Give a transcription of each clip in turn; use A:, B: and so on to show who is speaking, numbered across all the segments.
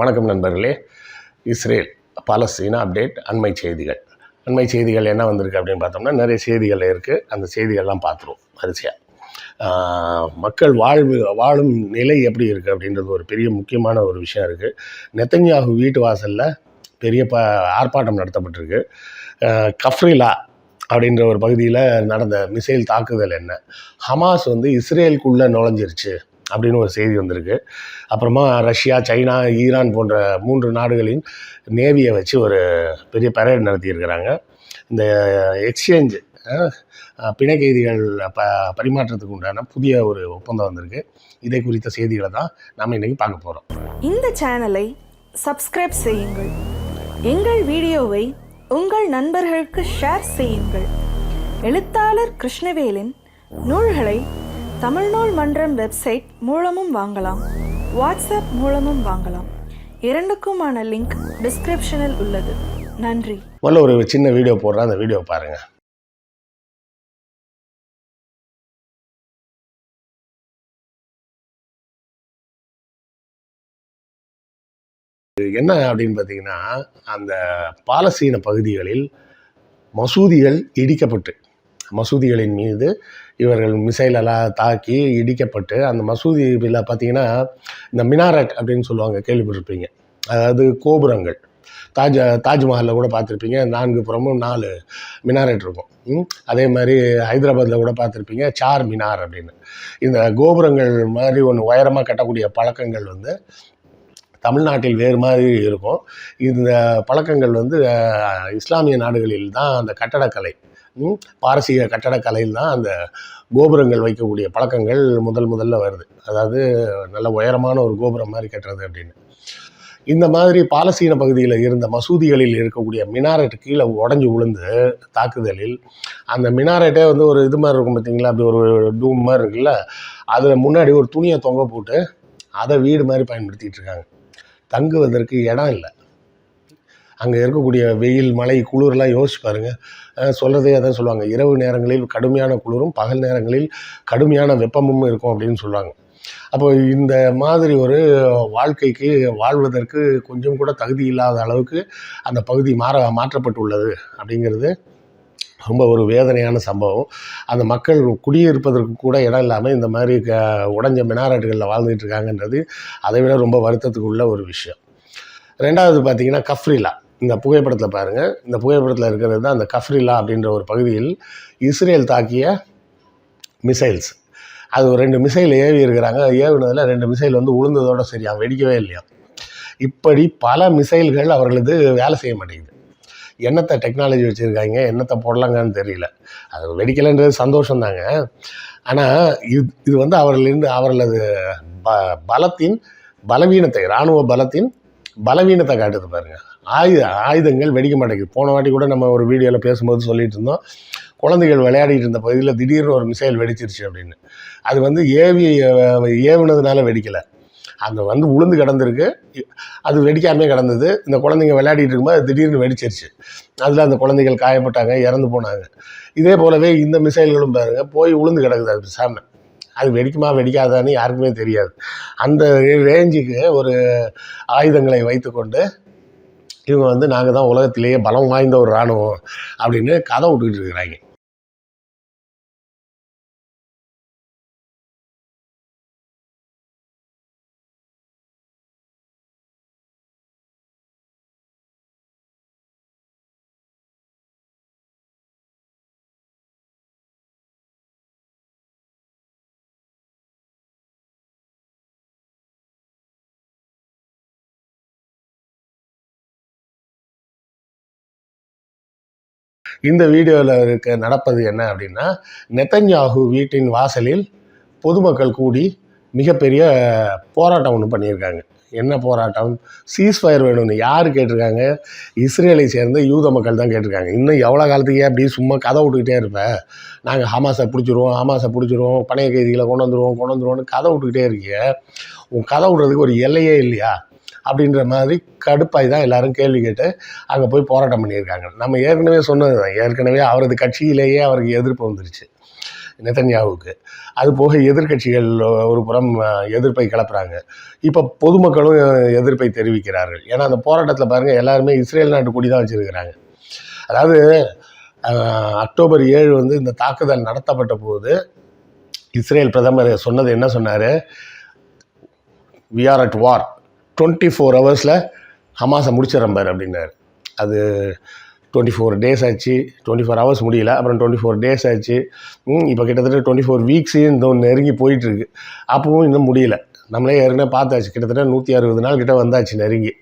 A: வணக்கம் நண்பர்களே. Israel Palestine update அண்மை செய்திகள். அண்மை செய்திகள் என்ன வந்திருக்கு அப்படின்னு பார்த்தோம்னா நிறைய செய்திகள் இருக்குது அந்த செய்திகள்லாம் பார்த்துருவோம் வரிசையாக மக்கள் வாழ்வு வாழும் நிலை எப்படி இருக்குது அப்படின்றது ஒரு பெரிய முக்கியமான ஒரு விஷயம் இருக்குது நெத்தன்யாகு வீட்டு வாசலில் பெரிய ப ஆர்ப்பாட்டம் நடத்தப்பட்டிருக்கு. கஃப்ரிலா அப்படின்ற ஒரு பகுதியில் நடந்த மிசைல் தாக்குதல் என்ன? ஹமாஸ் வந்து இஸ்ரேலுக்குள்ளே நுழைஞ்சிருச்சு. அப்படின்னு ஒரு செய்தி வந்திருக்கு. அப்புறமா ரஷ்யா சைனா ஈரான் போன்ற மூன்று நாடுகளின் நேவியை வச்சு ஒரு பெரிய பரேட் நடத்தியிருக்கிறாங்க. இந்த எக்ஸ்சேஞ்ச் பிணை கைதிகள் ப பரிமாற்றத்துக்கு உண்டான புதிய ஒரு ஒப்பந்தம் வந்திருக்கு. இதை குறித்த செய்திகளை தான் நாம் இன்றைக்கி பார்க்க போகிறோம்
B: இந்த சேனலை சப்ஸ்கிரைப் செய்யுங்கள். எங்கள் வீடியோவை உங்கள் நண்பர்களுக்கு ஷேர் செய்யுங்கள். எழுத்தாளர் கிருஷ்ணவேலின் நூல்களை தமிழ்நாள் மன்றம் வெப்சைட் மூலமும் வாங்கலாம். வாட்ஸ்அப் மூலமும் வாங்கலாம். இரண்டுக்குமான லிங்க் டிஸ்கிரிப்ஷனில் உள்ளது. நன்றி.
A: முதல்ல ஒரு சின்ன வீடியோ போடுறேன் அந்த வீடியோ பாருங்கள் என்ன அப்படின்னு பார்த்தீங்கன்னா அந்த பாலஸ்தீன பகுதிகளில் மசூதிகள் இடிக்கப்பட்டு. மசூதிகளின் மீது இவர்கள் மிசைலெல்லாம் தாக்கி இடிக்கப்பட்டு அந்த மசூதியில் பார்த்தீங்கன்னா இந்த மினாரட் அப்படின்னு சொல்லுவாங்க கேள்விப்பட்டிருப்பீங்க. அதாவது கோபுரங்கள். தாஜ் தாஜ்மஹாலில் கூட பார்த்துருப்பீங்க நான்கு புறமும் நாலு மினாரட் இருக்கும். அதே மாதிரி ஹைதராபாத்தில் கூட பார்த்துருப்பீங்க சார் மினார் அப்படின்னு. இந்த கோபுரங்கள் மாதிரி ஒன்று உயரமாக கட்டக்கூடிய பழக்கங்கள் வந்து தமிழ்நாட்டில் வேறு மாதிரி இருக்கும். இந்த பழக்கங்கள் வந்து இஸ்லாமிய நாடுகளில் தான் அந்த கட்டடக்கலை. பாரசீக கட்டடக்கலையில் தான் அந்த கோபுரங்கள் வைக்கக்கூடிய பழக்கங்கள் முதல் முதல்ல வருது. அதாவது நல்ல உயரமான ஒரு கோபுரம் மாதிரி கட்டுறது அப்படின்னு. இந்த மாதிரி பாலஸ்தீன பகுதியில் இருந்த மசூதிகளில் இருக்கக்கூடிய மினாரெட் கீழே உடஞ்சி விழுந்து தாக்குதலில் அந்த மினாரெட்டே வந்து ஒரு இது மாதிரி இருக்கும் பார்த்தீங்களா அப்படி ஒரு டூம் மாதிரி இருக்குல்ல? அதில் முன்னாடி ஒரு துணியை தொங்க போட்டு அதை வீடு மாதிரி பயன்படுத்திகிட்டு இருக்காங்க. தங்குவதற்கு இடம் இல்லை. அங்கே இருக்கக்கூடிய வெயில் மழை குளிர்லாம் யோசிச்சு பாருங்கள் சொல்கிறதே சொல்றதே அதான் சொல்லுவாங்க. இரவு நேரங்களில் கடுமையான குளிரும் பகல் நேரங்களில் கடுமையான வெப்பமும் இருக்கும் அப்படின்னு சொல்லுவாங்க அப்போ இந்த மாதிரி ஒரு வாழ்க்கைக்கு வாழ்வதற்கு கொஞ்சம் கூட தகுதி இல்லாத அளவுக்கு அந்த பகுதி மாற மாற்றப்பட்டுள்ளது அப்படிங்கிறது ரொம்ப ஒரு வேதனையான சம்பவம். அந்த மக்கள் குடியிருப்பதற்கு கூட இடம் இல்லாமல் இந்த மாதிரி க உடஞ்ச மினாரட்டுகளில் வாழ்ந்துட்டு இருக்காங்கன்றது அதை விட ரொம்ப வருத்தத்துக்குள்ள ஒரு விஷயம். ரெண்டாவது பார்த்தீங்கன்னா கஃப்ரிலா இந்த புகைப்படத்தில் பாருங்கள் இந்த புகைப்படத்தில் இருக்கிறது தான் அந்த கஃப்ரிலா அப்படின்ற ஒரு பகுதியில் இஸ்ரேல் தாக்கிய மிசைல்ஸ் அது ஒரு ரெண்டு மிசைல் ஏவி இருக்கிறாங்க. ஏவுனதில் ரெண்டு மிசைல் வந்து உளுந்ததோட சரியா வெடிக்கவே இல்லையா? இப்படி பல மிசைல்கள் அவர்களது வேலை செய்ய மாட்டேங்குது. என்னத்தை டெக்னாலஜி வச்சுருக்காங்க? என்னத்தை போடலாங்கன்னு தெரியல. அது வெடிக்கலைன்றது சந்தோஷம்தாங்க. ஆனால் இது இது வந்து அவர்களிருந்து அவர்களது ப பலத்தின் பலவீனத்தை இராணுவ பலத்தின் பலவீனத்தை காட்டுது பாருங்கள் ஆயுத ஆயுதங்கள் வெடிக்க மாட்டேங்குது. போன வாட்டி கூட நம்ம ஒரு வீடியோவில் பேசும்போது சொல்லிட்டு இருந்தோம். குழந்தைகள் விளையாடிட்டு இருந்த பகுதியில் திடீர்னு ஒரு மிசைல் வெடிச்சிருச்சு அப்படின்னு. அது வந்து ஏவி ஏவுனதுனால வெடிக்கலை. அந்த வந்து உளுந்து கிடந்திருக்கு. அது வெடிக்காமே கிடந்தது. இந்த குழந்தைங்க விளையாடிட்டு இருக்கும்போது அது திடீர்னு வெடிச்சிருச்சு. அதில் அந்த குழந்தைகள் காயப்பட்டாங்க இறந்து போனாங்க. இதே போலவே இந்த மிசைல்களும் பாருங்கள் போய் உளுந்து கிடக்குது அது சாமி. அது வெடிக்குமா வெடிக்காதான்னு யாருக்குமே தெரியாது. அந்த ரேஞ்சுக்கு ஒரு ஆயுதங்களை வைத்துக்கொண்டு இவங்க வந்து நாங்கள் தான் உலகத்திலேயே பலம் வாய்ந்த ஒரு இராணுவம் அப்படின்னு கதை விட்டுக்கிட்டு இருக்கிறாங்க. இந்த வீடியோவில் இருக்க நடப்பது என்ன அப்படின்னா நெத்தன்யாகு வீட்டின் வாசலில் பொதுமக்கள் கூடி மிகப்பெரிய போராட்டம் ஒன்று பண்ணியிருக்காங்க. என்ன போராட்டம்? சீஸ்ஃபயர் வேணும்னு யார் கேட்டிருக்காங்க? இஸ்ரேலை சேர்ந்த யூத மக்கள் தான் கேட்டிருக்காங்க. இன்னும் எவ்வளோ காலத்துக்கே அப்படி சும்மா கதை விட்டுக்கிட்டே இருப்பேன் நாங்கள் ஹமாஸை பிடிச்சிருவோம் ஹமாஸை பிடிச்சிருவோம் பணைய கைதிகளை கொண்டு வந்துடுவோம் கொண்டு வந்துடுவோம்னு கதை விட்டுக்கிட்டே இருக்கீங்க உன் கதை விடுறதுக்கு ஒரு எல்லையே இல்லையா? அப்படின்ற மாதிரி கடுப்பாய் தான் எல்லாரும் கேள்வி கேட்டு அங்கே போய் போராட்டம் பண்ணியிருக்காங்க. நம்ம ஏற்கனவே சொன்னது தான். ஏற்கனவே அவரது கட்சியிலேயே அவருக்கு எதிர்ப்பு வந்துருச்சு நெத்தன்யாவுக்கு அது போக எதிர்க்கட்சிகள் ஒரு புறம் எதிர்ப்பை கிளப்புறாங்க. இப்போ பொதுமக்களும் எதிர்ப்பை தெரிவிக்கிறார்கள். ஏன்னா அந்த போராட்டத்தில் பாருங்கள் எல்லாருமே இஸ்ரேல் நாட்டு கூடி தான் வச்சுருக்கிறாங்க. அதாவது அக்டோபர் ஏழு வந்து இந்த தாக்குதல் நடத்தப்பட்ட போது இஸ்ரேல் பிரதமர் சொன்னது என்ன சொன்னார்? We are at war twenty four ஹவர்ஸில் ஹமாஸை முடிச்சிடறேன் பாரு அப்படின்னாரு. அது டுவெண்ட்டி ஃபோர் டேஸ் ஆச்சு. டுவெண்ட்டி ஃபோர் ஹவர்ஸ் முடியல. அப்புறம் டுவெண்ட்டி ஃபோர் டேஸ் ஆச்சு இப்போ கிட்டத்தட்ட டுவெண்ட்டி ஃபோர் வீக்ஸு இந்த நெருங்கி போயிட்டுருக்கு. அப்பவும் இன்னும் முடியல. நம்மளே ஏற்கனவே பார்த்தாச்சு. கிட்டத்தட்ட நூற்றி அறுபது நாள் கிட்ட வந்தாச்சு நெருங்கி.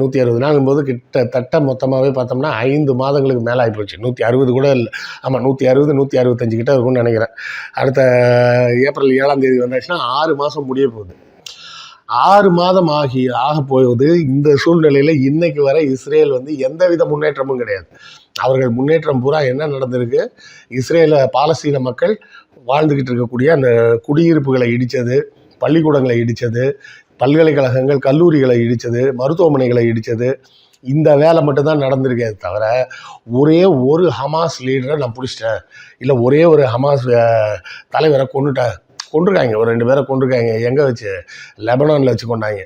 A: நூற்றி அறுபது நாளும் போது கிட்டத்தட்ட மொத்தமாகவே பார்த்தோம்னா ஐந்து மாதங்களுக்கு மேலே ஆகிப்போச்சு நூற்றி அறுபது கூட இல்லை. ஆமாம் நூற்றி அறுபது நூற்றி அறுபத்தஞ்சு கிட்ட இருக்கும்னு நினைக்கிறேன். அடுத்த ஏப்ரல் ஏழாம் தேதி வந்தாச்சுன்னா ஆறு மாதம் முடிய போகுது. ஆறு மாதம் ஆகி ஆக போவது இந்த சூழ்நிலையில் இன்னைக்கு வரை இஸ்ரேல் வந்து எந்தவித முன்னேற்றமும் கிடையாது. அவர்கள் முன்னேற்றம் பூரா என்ன நடந்திருக்கு? இஸ்ரேல பாலஸ்தீன மக்கள் வாழ்ந்துக்கிட்டு இருக்கக்கூடிய அந்த குடியிருப்புகளை இடித்தது பள்ளிக்கூடங்களை இடித்தது பல்கலைக்கழகங்கள் கல்லூரிகளை இடித்தது மருத்துவமனைகளை இடித்தது இந்த வேலை மட்டும்தான் நடந்திருக்கே தவிர ஒரே ஒரு ஹமாஸ் லீடரை நான் பிடிச்சிட்டேன். இல்லை ஒரே ஒரு ஹமாஸ் தலைவரை கொண்டுட்டேன் கொண்டிருக்காங்க ஒரு ரெண்டு பேரை கொண்டிருக்காங்க எங்கே வச்சு? லெபனானில் வச்சு கொண்டாங்க.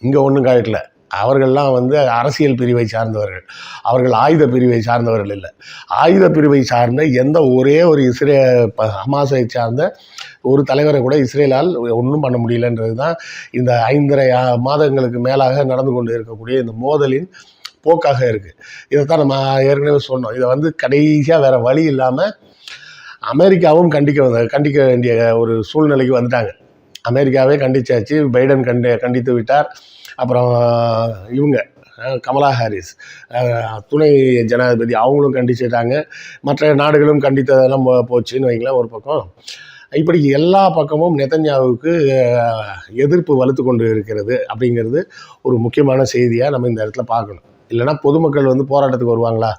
A: இங்கே ஒன்றும் காட்டல அவர்கள்லாம் வந்து அரசியல் பிரிவை சார்ந்தவர்கள். அவர்கள் ஆயுத பிரிவை சார்ந்தவர்கள் இல்லை. ஆயுத பிரிவை சார்ந்த எந்த ஒரே ஒரு இஸ்ரே ப- ஹமாஸை சார்ந்த ஒரு தலைவரை கூட இஸ்ரேலால் ஒன்றும் பண்ண முடியலன்றது தான் இந்த ஐந்தரை மாதங்களுக்கு மேலாக நடந்து கொண்டு இருக்கக்கூடிய இந்த மோதலின் போக்காக இருக்குது இதைத்தான் நம்ம ஏற்கனவே சொன்னோம். இதை வந்து கடைசியாக வேறு வழி இல்லாமல் அமெரிக்காவும் கண்டிக்க வந்த- கண்டிக்க வேண்டிய ஒரு சூழ்நிலைக்கு வந்துட்டாங்க. அமெரிக்காவே கண்டிச்சாச்சு. பைடன் கண்டி கண்டித்து விட்டார். அப்புறம் இவங்க கமலா ஹாரிஸ் துணை ஜனாதிபதி அவங்களும் கண்டிச்சிட்டாங்க. மற்ற நாடுகளும் கண்டித்ததெல்லாம் போச்சுன்னு வைங்களேன் ஒரு பக்கம். இப்படி எல்லா பக்கமும் நெதன்யாவுக்கு எதிர்ப்பு வலுத்து கொண்டு இருக்கிறது அப்படிங்கிறது ஒரு முக்கியமான செய்தியாக நம்ம இந்த இடத்துல பார்க்கணும். இல்லைன்னா பொதுமக்கள் வந்து போராட்டத்துக்கு வருவாங்களா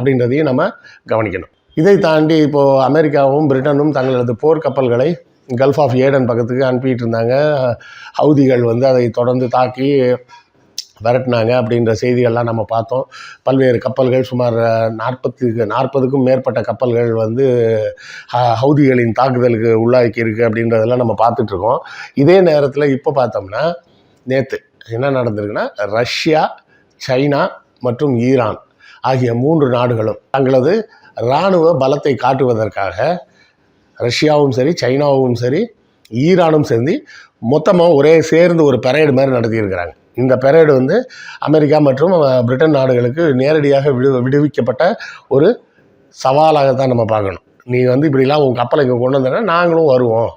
A: அப்படின்றதையும் நம்ம கவனிக்கணும். இதை தாண்டி இப்போது அமெரிக்காவும் பிரிட்டனும் தங்களது போர்க்கப்பல்களை கல்ஃப் ஆஃப் ஏடன் பக்கத்துக்கு அனுப்பிட்டு இருந்தாங்க. ஹவுதிகள் வந்து அதை தொடர்ந்து தாக்கி விரட்டினாங்க அப்படின்ற செய்திகள்லாம் நம்ம பார்த்தோம். பல்வேறு கப்பல்கள் சுமார் நாற்பத்துக்கு நாற்பதுக்கும் மேற்பட்ட கப்பல்கள் வந்து ஹ- ஹவுதிகளின் தாக்குதலுக்கு உள்ளாக்கி இருக்கு அப்படின்றதெல்லாம் நம்ம பார்த்துட்ருக்கோம் இதே நேரத்தில் இப்போ பார்த்தோம்னா நேற்று என்ன நடந்திருக்குன்னா ரஷ்யா சைனா மற்றும் ஈரான் ஆகிய மூன்று நாடுகளும் தங்களது இராணுவ பலத்தை காட்டுவதற்காக ரஷ்யாவும் சரி சைனாவும் சரி ஈரானும் சேர்ந்து மொத்தமாக ஒரே சேர்ந்து ஒரு பெரேடு மாதிரி நடத்தியிருக்கிறாங்க. இந்த பெரேடு வந்து அமெரிக்கா மற்றும் பிரிட்டன் நாடுகளுக்கு நேரடியாக விடு விடுவிக்கப்பட்ட ஒரு சவாலாக தான் நம்ம பார்க்கணும். நீ வந்து இப்படிலாம் உங்கள் கப்பலை இங்கே கொண்டு வந்தேன்னா நாங்களும் வருவோம்.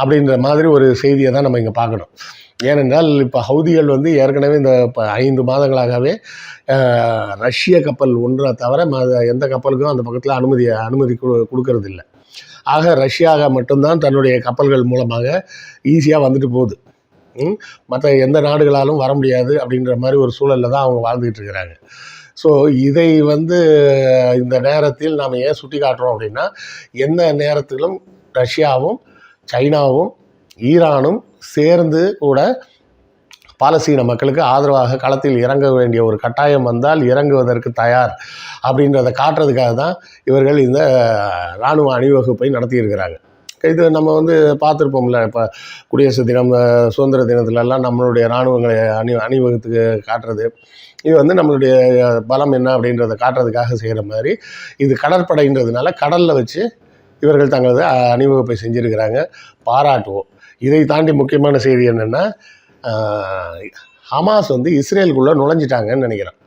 A: அப்படின்ற மாதிரி ஒரு செய்தியை தான் நம்ம இங்கே பார்க்கணும். ஏனென்றால் இப்போ ஹவுதிகள் வந்து ஏற்கனவே இந்த இப்போ ஐந்து மாதங்களாகவே ரஷ்ய கப்பல் ஒன்றை தவிர ம- எந்த கப்பலுக்கும் அந்த பக்கத்தில் அனுமதி அனுமதி கொடு கொடுக்கறது இல்லை ஆக ரஷ்யாக மட்டும்தான் தன்னுடைய கப்பல்கள் மூலமாக ஈஸியாக வந்துட்டு போகுது. மற்ற எந்த நாடுகளாலும் வர முடியாது அப்படின்ற மாதிரி ஒரு சூழலில் தான் அவங்க வாழ்ந்துக்கிட்டு இருக்கிறாங்க. ஸோ இதை வந்து இந்த நேரத்தில் நாம் ஏன் சுட்டி காட்டுறோம் அப்படின்னா எந்த நேரத்திலும் ரஷ்யாவும் சைனாவும் ஈரானும் சேர்ந்து கூட பாலஸ்தீன மக்களுக்கு ஆதரவாக களத்தில் இறங்க வேண்டிய ஒரு கட்டாயம் வந்தால் இறங்குவதற்கு தயார் அப்படின்றத காட்டுறதுக்காக தான் இவர்கள் இந்த இராணுவ அணிவகுப்பை நடத்தியிருக்கிறாங்க. இது நம்ம வந்து பார்த்துருப்போம்ல இப்போ குடியரசு தினம் சுதந்திர தினத்துலலாம் நம்மளுடைய இராணுவங்களை அணி அணிவகுத்துக்கு காட்டுறது. இது வந்து நம்மளுடைய பலம் என்ன அப்படின்றத காட்டுறதுக்காக செய்கிற மாதிரி இது கடற்படைன்றதுனால கடலில் வச்சு இவர்கள் தங்களது அணிவகுப்பை செஞ்சுருக்கிறாங்க. பாராட்டுவோம். இதை தாண்டி முக்கியமான செய்தி என்னென்னா ஹமாஸ் வந்து இஸ்ரேலுக்குள்ளே நுழைஞ்சிட்டாங்கன்னு நினைக்கிறேன்.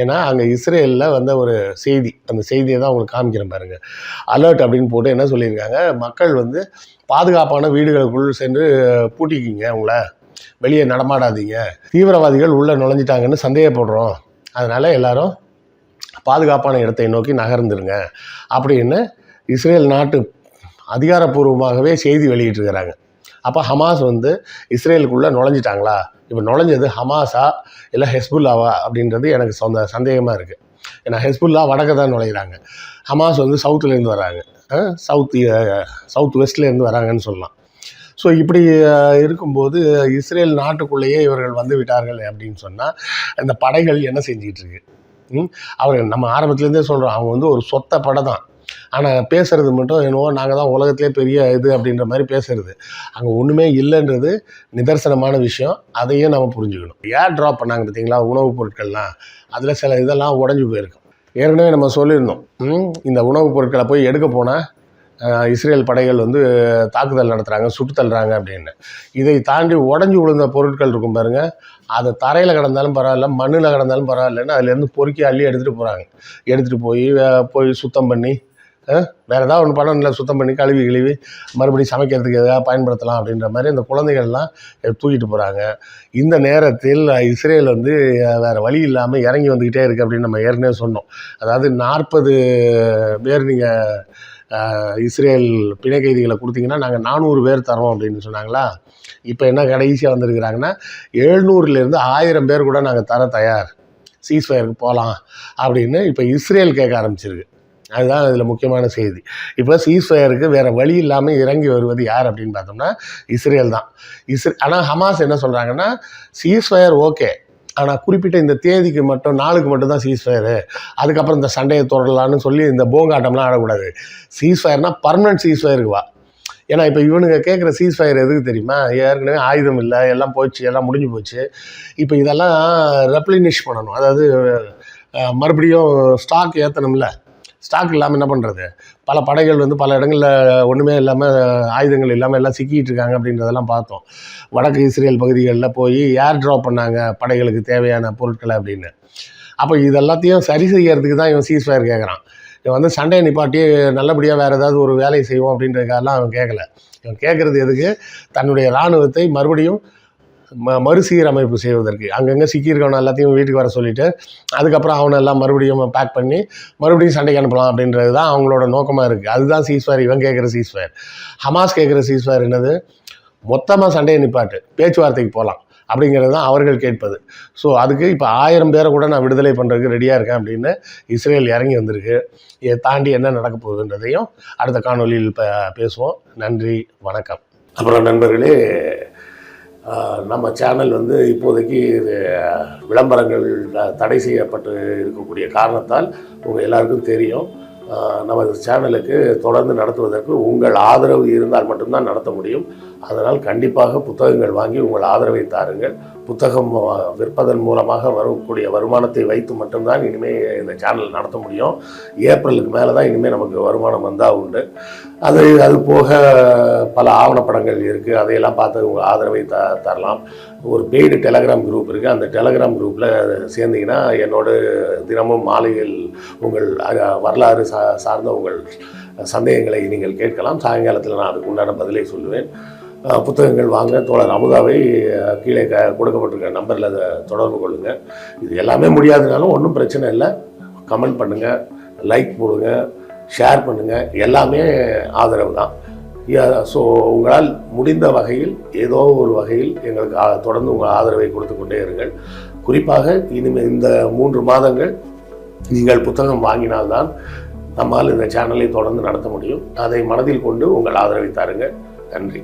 A: ஏன்னா அங்கே இஸ்ரேலில் வந்த ஒரு செய்தி அந்த செய்தியை தான் உங்களுக்கு காமிக்கிறேன் பாருங்கள் அலர்ட் அப்படின்னு போட்டு என்ன சொல்லியிருக்காங்க மக்கள் வந்து பாதுகாப்பான வீடுகளுக்குள் சென்று பூட்டிக்கிங்க அவங்கள. வெளியே நடமாடாதீங்க. தீவிரவாதிகள் உள்ளே நுழைஞ்சிட்டாங்கன்னு சந்தேகப்படுறோம். அதனால் எல்லாரும் பாதுகாப்பான இடத்தை நோக்கி நகர்ந்துருங்க அப்படின்னு இஸ்ரேல் நாட்டு அதிகாரப்பூர்வமாகவே செய்தி வெளியிட்டிருக்கிறாங்க. அப்போ ஹமாஸ் வந்து இஸ்ரேலுக்குள்ளே நுழைஞ்சிட்டாங்களா? இப்போ நுழைஞ்சது ஹமாஸா இல்லை ஹெஸ்புல்லாவா அப்படின்றது எனக்கு சொந்த சந்தேகமாக இருக்குது ஏன்னா ஹெஸ்புல்லா வடக்கு தான் நுழையிறாங்க. ஹமாஸ் வந்து சவுத்துலேருந்து வராங்க. சவுத் சவுத் வெஸ்ட்லேருந்து வராங்கன்னு சொல்லலாம். ஸோ இப்படி இருக்கும்போது இஸ்ரேல் நாட்டுக்குள்ளேயே இவர்கள் வந்து விட்டார்கள் அப்படின்னு சொன்னால் இந்த படைகள் என்ன செஞ்சிகிட்ருக்கு அவர்கள் நம்ம ஆரம்பத்துலேருந்தே சொல்கிறோம் அவங்க வந்து ஒரு சொத்த படை தான். ஆனால் பேசுகிறது மட்டும் என்னவோ நாங்கள் தான் உலகத்திலே பெரிய இது அப்படின்ற மாதிரி பேசுகிறது அங்கே ஒன்றுமே இல்லைன்றது நிதர்சனமான விஷயம். அதையும் நம்ம புரிஞ்சுக்கணும். ஏர் ட்ராப் பண்ணாங்க பார்த்தீங்களா உணவுப் பொருட்கள்லாம்? அதில் சில இதெல்லாம் உடஞ்சி போயிருக்கும். ஏற்கனவே நம்ம சொல்லியிருந்தோம். இந்த உணவுப் பொருட்களை போய் எடுக்க போனால் இஸ்ரேல் படைகள் வந்து தாக்குதல் நடத்துகிறாங்க சுட்டு தள்ளுறாங்க அப்படின்னு. இதை தாண்டி உடஞ்சி விழுந்த பொருட்கள் இருக்கும் பாருங்க. அதை தரையில் கிடந்தாலும் பரவாயில்ல மண்ணில் கிடந்தாலும் பரவாயில்லன்னு அதுலேருந்து பொறுக்கி அள்ளி எடுத்துகிட்டு போகிறாங்க எடுத்துகிட்டு போய் போய் சுத்தம் பண்ணி வேறு ஏதாவது ஒன்று பண்ணணும்ல சுத்தம் பண்ணி கழுவி கழுவி மறுபடியும் சமைக்கிறதுக்கு எதாவது பயன்படுத்தலாம் அப்படின்ற மாதிரி இந்த குழந்தைகள்லாம் தூக்கிட்டு போகிறாங்க இந்த நேரத்தில் இஸ்ரேல் வந்து வேறு வழி இல்லாமல் இறங்கி வந்துக்கிட்டே இருக்குது அப்படின்னு நம்ம ஏற்கனவே சொன்னோம். அதாவது நாற்பது பேர் நீங்கள் இஸ்ரேல் பிணை கைதிகளை கொடுத்தீங்கன்னா நாங்கள் நானூறு பேர் தரோம் அப்படின்னு சொன்னாங்களா? இப்போ என்ன கடைசியாக வந்திருக்கிறாங்கன்னா எழுநூறுலேருந்து ஆயிரம் பேர் கூட நாங்கள் தர தயார். சீஸ்ஃபயருக்கு போகலாம் அப்படின்னு இப்போ இஸ்ரேல் கேட்க ஆரம்பிச்சிருக்கு. அதுதான் இதில் முக்கியமான செய்தி. இப்போ சீஸ்வயருக்கு வேறு வழி இல்லாமல் இறங்கி வருவது யார் அப்படின்னு பார்த்தோம்னா இஸ்ரேல் தான். இஸ்ரே ஆனால் ஹமாஸ் என்ன சொல்கிறாங்கன்னா சீஸ்வயர் ஓகே ஆனால் குறிப்பிட்ட இந்த தேதிக்கு மட்டும் நாளுக்கு மட்டும் தான் சீஸ்ஃபயரு அதுக்கப்புறம் இந்த சண்டையை தொடரலான்னு சொல்லி இந்த போங்காட்டம்லாம் ஆடக்கூடாது. சீஸ்ஃபயர்னா பர்மனன்ட் சீஸ்ஃபயருக்கு வா. ஏன்னா இப்போ இவனுங்க கேட்குற சீஸ்ஃபயர் எதுக்கு தெரியுமா? ஏற்கனவே ஆயுதம் இல்லை எல்லாம் போச்சு எல்லாம் முடிஞ்சு போச்சு. இப்போ இதெல்லாம் ரெப்ளினிஷ் பண்ணணும். அதாவது மறுபடியும் ஸ்டாக் ஏற்றணும்ல ஸ்டாக் இல்லாமல் என்ன பண்ணுறது பல படைகள் வந்து பல இடங்களில் ஒன்றுமே இல்லாமல் ஆயுதங்கள் இல்லாமல் எல்லாம் சிக்கிட்டு இருக்காங்க அப்படின்றதெல்லாம் பார்த்தோம். வடக்கு இஸ்ரேல் பகுதிகளில் போய் ஏர் ட்ராப் பண்ணாங்க படைகளுக்கு தேவையான பொருட்களை அப்படின்னு. அப்போ இதெல்லாத்தையும் சரி செய்யறதுக்கு தான் இவன் சீஸ்ஃபயர் கேட்குறான் இவன் வந்து சண்டையை நிப்பாட்டி நல்லபடியாக வேறு ஏதாவது ஒரு வேலையை செய்வோம் அப்படின்றதுக்கெல்லாம் அவன் கேட்கல இவன் கேட்குறது எதுக்கு? தன்னுடைய இராணுவத்தை மறுபடியும் ம மறுசீரமைப்பு செய்வதற்கு. அங்கங்கே சிக்கியிருக்கவன எல்லாத்தையும் வீட்டுக்கு வர சொல்லிட்டு அதுக்கப்புறம் அவனை எல்லாம் மறுபடியும் பேக் பண்ணி மறுபடியும் சண்டைக்கு அனுப்பலாம் அப்படின்றது தான் அவங்களோட நோக்கமாக இருக்குது அதுதான் சீஸ்ஃபயர் இவன் கேட்குற சீஸ்ஃபயர் ஹமாஸ் கேட்குற சீஸ்ஃபயர் என்னது? மொத்தமாக சண்டையை நிப்பாட்டு. பேச்சுவார்த்தைக்கு போகலாம் அப்படிங்கிறது தான் அவர்கள் கேட்பது. ஸோ அதுக்கு இப்போ ஆயிரம் பேரை கூட நான் விடுதலை பண்ணுறதுக்கு ரெடியாக இருக்கேன் அப்படின்னு இஸ்ரேல் இறங்கி வந்திருக்கு. இதை தாண்டி என்ன நடக்க போகுதுன்றதையும் அடுத்த காணொலியில் இப்போ பேசுவோம். நன்றி வணக்கம். அப்புறம் நண்பர்களே நம்ம சேனல் வந்து இப்போதைக்கு இது விளம்பரங்கள் த- தடை செய்யப்பட்டு இருக்கக்கூடிய காரணத்தால் உங்கள் எல்லாருக்கும் தெரியும். நமது சேனலுக்கு தொடர்ந்து நடத்துவதற்கு உங்கள் ஆதரவு இருந்தால் மட்டும்தான் நடத்த முடியும். அதனால் கண்டிப்பாக புத்தகங்கள் வாங்கி உங்கள் ஆதரவை தாருங்கள். புத்தகம் வ- விற்பதன் மூலமாக வரக்கூடிய வருமானத்தை வைத்து மட்டும்தான் இனிமேல் இந்த சேனல் நடத்த முடியும். ஏப்ரலுக்கு மேலே தான் இனிமேல் நமக்கு வருமானம் வந்தால் உண்டு. அது அது போக பல ஆவணப்படங்கள் இருக்குது அதையெல்லாம் பார்த்து உங்கள் ஆதரவை த தரலாம். ஒரு பெய்டு டெலகிராம் குரூப் இருக்குது அந்த டெலகிராம் குரூப்பில் சேர்ந்தீங்கன்னா என்னோட தினமும் மாலையில் உங்கள் வரலாறு சா சார்ந்த உங்கள் சந்தேகங்களை நீங்கள் கேட்கலாம். சாயங்காலத்தில் நான் அதுக்கு உண்டான பதிலை சொல்லுவேன். புத்தகங்கள் வாங்க. தோழர் அமுதாவை கீழே க கொடுக்கப்பட்டிருக்க நம்பரில் அதை தொடர்பு கொள்ளுங்கள் இது எல்லாமே முடியாதுனாலும் ஒன்றும் பிரச்சனை இல்லை. கமெண்ட் பண்ணுங்கள் லைக் போடுங்க ஷேர் பண்ணுங்கள் எல்லாமே ஆதரவு தான். ஸோ உங்களால் முடிந்த வகையில் ஏதோ ஒரு வகையில் எங்களுக்கு தொடர்ந்து உங்கள் ஆதரவை கொடுத்து கொண்டே இருங்கள். குறிப்பாக இனிமேல் இந்த மூன்று மாதங்கள் நீங்கள் புத்தகம் வாங்கினால்தான் நம்மால் இந்த சேனலை தொடர்ந்து நடத்த முடியும். அதை மனதில் கொண்டு உங்கள் ஆதரவை தாருங்கள். நன்றி.